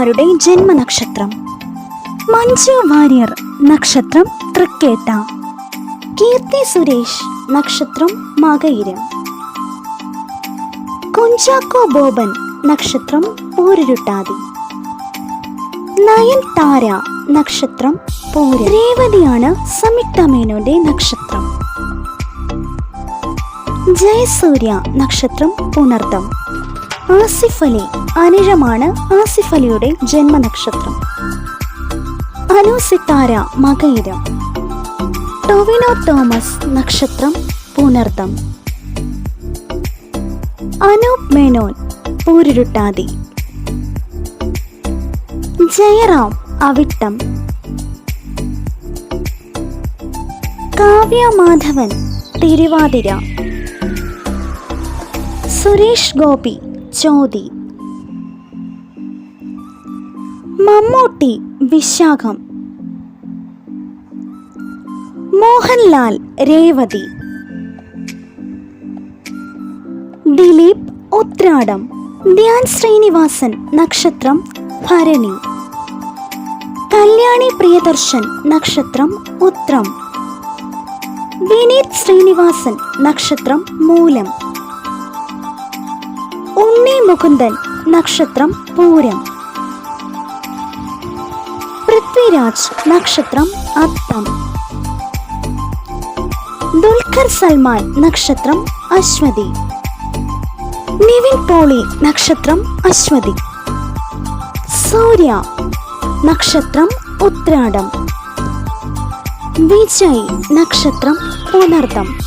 നടന്മാരുടെ ജന്മനക്ഷത്രം. മഞ്ജു വാര്യർ നക്ഷത്രം തൃക്കേട്ട. കീർത്തി സുരേഷ് നക്ഷത്രം മകയിരം. കുഞ്ചാക്കോ ബോബൻ നക്ഷത്രം പോരുരുട്ടാതി. നയൻ താര നക്ഷത്രം പൂര. രേവതിയാണ് സംയുക്ത മേനോന്റെ നക്ഷത്രം. ജയസൂര്യ നക്ഷത്രം പുണർദം. ആസിഫ് അലി അനിഴമാണ് ആസിഫ് അലിയുടെ ജന്മനക്ഷത്രം. അനു സിത്താര മകയിരം. ടൊവിനോ തോമസ് നക്ഷത്രം പുനർദം. അനൂപ് മേനോൻ പൂരുരുട്ടാതി. ജയറാം അവിട്ടം. കാവ്യ മാധവൻ തിരുവാതിര. സുരേഷ് ഗോപി ചോതി. മമ്മൂട്ടി വിശാഖം. മോഹൻലാൽ രേവതി. ദിലീപ് ഉത്രാടം. ധ്യാൻ ശ്രീനിവാസൻ നക്ഷത്രം ഭരണി. കല്യാണി പ്രിയദർശൻ നക്ഷത്രം ഉത്രം. വിനീത് ശ്രീനിവാസൻ നക്ഷത്രം മൂലം. മുകുന്ദൻ നക്ഷത്രം പൂരം. പൃഥ്വിരാജ് നക്ഷത്രം അത്തം. ദുൽഖർ സൽമാൻ നക്ഷത്രം അശ്വതി. നിവിൻ പോളി നക്ഷത്രം അശ്വതി. സൂര്യ നക്ഷത്രം ഉത്രാടം. വിജയ് നക്ഷത്രം പുനർദം.